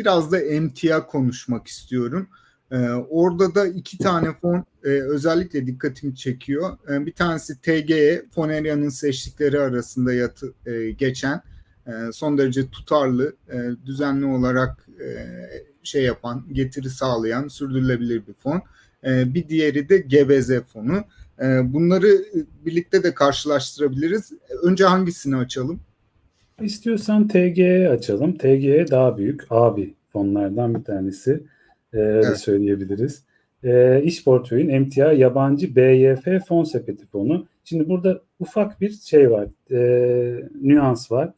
biraz da emtia konuşmak istiyorum. Ee, orada da iki tane fon e, özellikle dikkatimi çekiyor. Ee, bir tanesi TGE, Foneria'nın seçtikleri arasında yatı, e, geçen e, son derece tutarlı, e, düzenli olarak e, şey yapan, getiri sağlayan, sürdürülebilir bir fon. E, bir diğeri de GBZ fonu. E, bunları birlikte de karşılaştırabiliriz. Önce hangisini açalım? İstiyorsan TG'ye açalım. TG'ye daha büyük abi fonlardan bir tanesi. Ee, Evet. söyleyebiliriz. Ee, iş portföyün emtia yabancı BYF fon sepeti fonu. Şimdi burada ufak bir şey var. e, nüans var.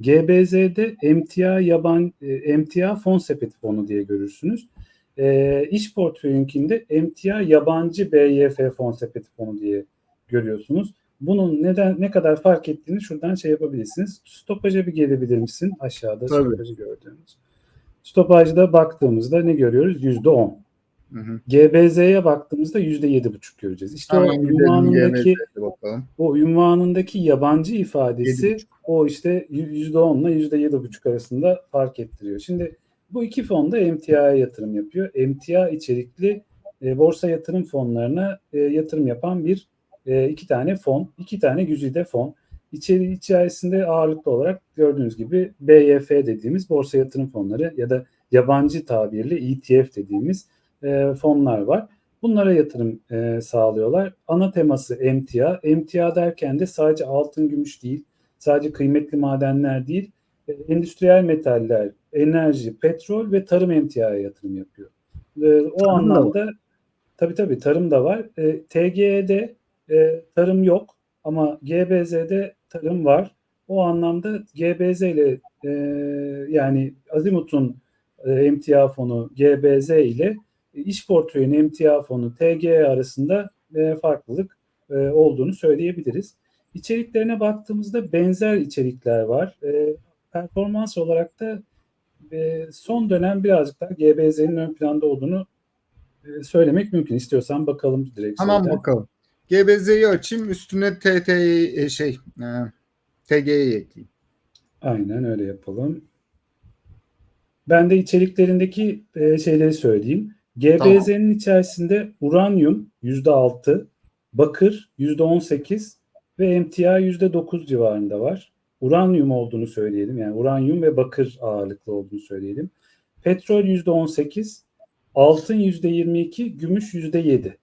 GBZ'de emtia yaban e, emtia fon sepeti fonu diye görürsünüz. E, iş portföyünkinde emtia yabancı BYF fon sepeti fonu diye görüyorsunuz. Bunun neden ne kadar fark ettiğini şuradan şey yapabilirsiniz. Stopaja bir gelebilir misin? Aşağıda Tabii. stopajı gördüğünüz. Stopajda baktığımızda ne görüyoruz? Yüzde on. GBZ'ye baktığımızda yüzde yedi buçuk göreceğiz. İşte o Hemen gidelim ünvanındaki o ünvanındaki yabancı ifadesi o işte yüzde onla yüzde yedi buçuk arasında fark ettiriyor. Şimdi bu iki fon da emtiaya yatırım yapıyor. Emtia içerikli e, borsa yatırım fonlarına e, yatırım yapan bir e, iki tane fon, iki tane güzide fon. İçeri, içerisinde ağırlıklı olarak gördüğünüz gibi BYF dediğimiz borsa yatırım fonları ya da yabancı tabirle ETF dediğimiz e, fonlar var. Bunlara yatırım e, sağlıyorlar. Ana teması emtia. Emtia derken de sadece altın, gümüş değil, sadece kıymetli madenler değil, e, endüstriyel metaller, enerji, petrol ve tarım emtiaya yatırım yapıyor. E, o Tarım da anlamda tabii tabii tarım da var. E, TGE'de e, tarım yok ama GBZ'de tarım var. O anlamda GBZ ile e, yani Azimut'un e, emtia fonu GBZ ile iş portföyün emtia fonu TGE arasında e, farklılık e, olduğunu söyleyebiliriz. İçeriklerine baktığımızda benzer içerikler var. E, performans olarak da e, son dönem birazcık daha GBZ'nin ön planda olduğunu e, söylemek mümkün. İstiyorsan bakalım direkt. Tamam zaten. bakalım. GBZ'yi açayım. Üstüne TT'yi e, şey e, TG'yi ekleyeyim. Aynen öyle yapalım. Ben de içeriklerindeki e, şeyleri söyleyeyim. GBZ'nin içerisinde uranyum %6, bakır %18 ve emtia %9 civarında var. Uranyum olduğunu söyleyelim. Yani uranyum ve bakır ağırlıklı olduğunu söyleyelim. Petrol %18, altın %22, gümüş %7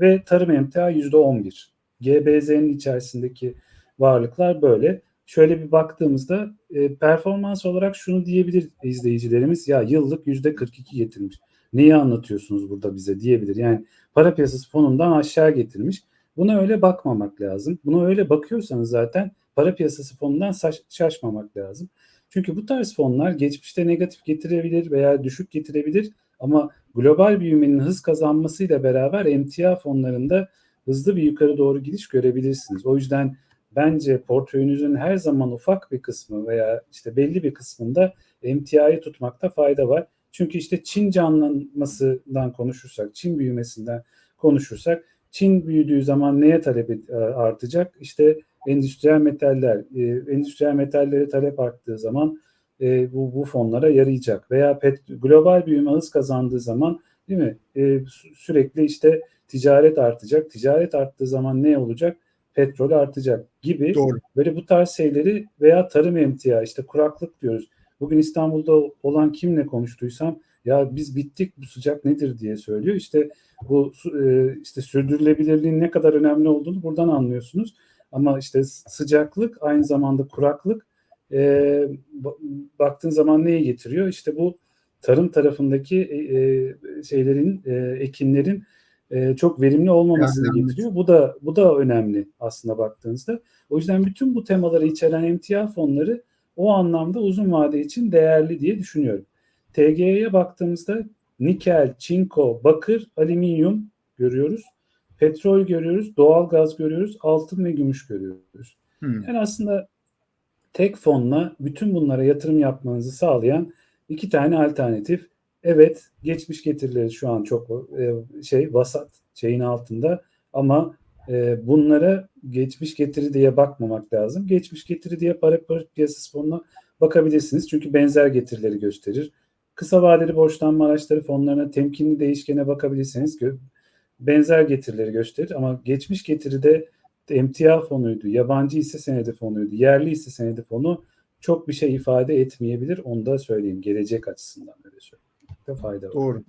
ve tarım emtia %11. GBZ'nin içerisindeki varlıklar böyle. Şöyle bir baktığımızda e, performans olarak şunu diyebilir izleyicilerimiz ya yıllık %42 getirmiş. Neyi anlatıyorsunuz burada bize diyebilir. Yani para piyasası fonundan aşağı getirmiş. Buna öyle bakmamak lazım. Buna öyle bakıyorsanız zaten para piyasası fonundan şaşmamak lazım. Çünkü bu tarz fonlar geçmişte negatif getirebilir veya düşük getirebilir ama global büyümenin hız kazanmasıyla beraber emtia fonlarında hızlı bir yukarı doğru gidiş görebilirsiniz. O yüzden bence portföyünüzün her zaman ufak bir kısmı veya işte belli bir kısmında emtiayı tutmakta fayda var. Çünkü işte Çin canlanmasından konuşursak, Çin büyümesinden konuşursak, Çin büyüdüğü zaman neye talep e, artacak? İşte endüstriyel metaller, e, endüstriyel metallere talep arttığı zaman e, bu, bu fonlara yarayacak. Veya pet, global büyüme hız kazandığı zaman değil mi? E, sü- sürekli işte ticaret artacak. Ticaret arttığı zaman ne olacak? Petrol artacak gibi Doğru. böyle bu tarz şeyleri veya tarım emtia işte kuraklık diyoruz. Bugün İstanbul'da olan kimle konuştuysam ya biz bittik bu sıcak nedir diye söylüyor. İşte bu e, işte sürdürülebilirliğin ne kadar önemli olduğunu buradan anlıyorsunuz. Ama işte sıcaklık aynı zamanda kuraklık e, ba- baktığın zaman neyi getiriyor? İşte bu tarım tarafındaki e, e, şeylerin e, ekinlerin e, çok verimli olmamasını Yani, getiriyor. Bu da bu da önemli aslında baktığınızda. O yüzden bütün bu temaları içeren emtia fonları o anlamda uzun vade için değerli diye düşünüyorum. TG'ye baktığımızda nikel, çinko, bakır, alüminyum görüyoruz. Petrol görüyoruz, doğal gaz görüyoruz, altın ve gümüş görüyoruz. Hmm. Yani aslında tek fonla bütün bunlara yatırım yapmanızı sağlayan iki tane alternatif. Evet, geçmiş getirileri şu an çok e, şey vasat şeyin altında ama e, bunlara geçmiş getiri diye bakmamak lazım. Geçmiş getiri diye para piyasası fonuna bakabilirsiniz. Çünkü benzer getirileri gösterir. kısa vadeli borçlanma araçları fonlarına temkinli değişkene bakabilirseniz gö- benzer getirileri gösterir ama geçmiş getiride emtia fonuydu, yabancı hisse senedi fonuydu, yerli hisse senedi fonu çok bir şey ifade etmeyebilir. Onu da söyleyeyim. Gelecek açısından öyle söyleyeyim. De fayda var. Doğru.